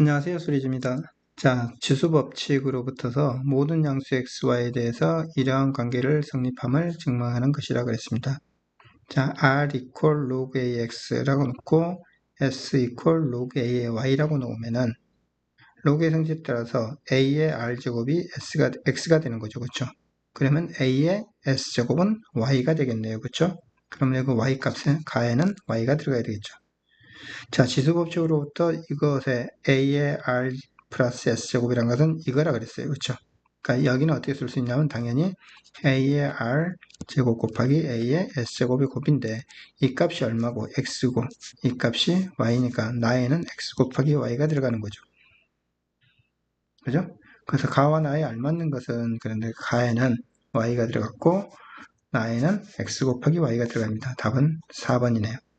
안녕하세요. 수리즈입니다. 자, 지수법칙으로 부터서 모든 양수 xy에 대해서 이러한 관계를 성립함을 증명하는 것이라 그랬습니다. 자, r equal log ax라고 놓고 s equal log a의 y라고 놓으면은 log의 성질에 따라서 a의 r제곱이 s가, x가 되는 거죠. 그렇죠? 그러면 a의 s제곱은 y가 되겠네요. 그렇죠? 그러면 그 y 값에 가에는 y가 들어가야 되겠죠. 자, 지수법칙으로부터 이것의 a의 r 플러스 s제곱이란 것은 이거라 그랬어요. 그렇죠? 그러니까 여기는 어떻게 쓸 수 있냐면 당연히 a의 r 제곱 곱하기 a의 s제곱이 곱인데 이 값이 얼마고 x고 이 값이 y니까 나에는 x 곱하기 y가 들어가는 거죠. 그죠? 그래서 가와 나에 알맞는 것은 그런데 가에는 y가 들어갔고 나에는 x 곱하기 y가 들어갑니다. 답은 4번이네요.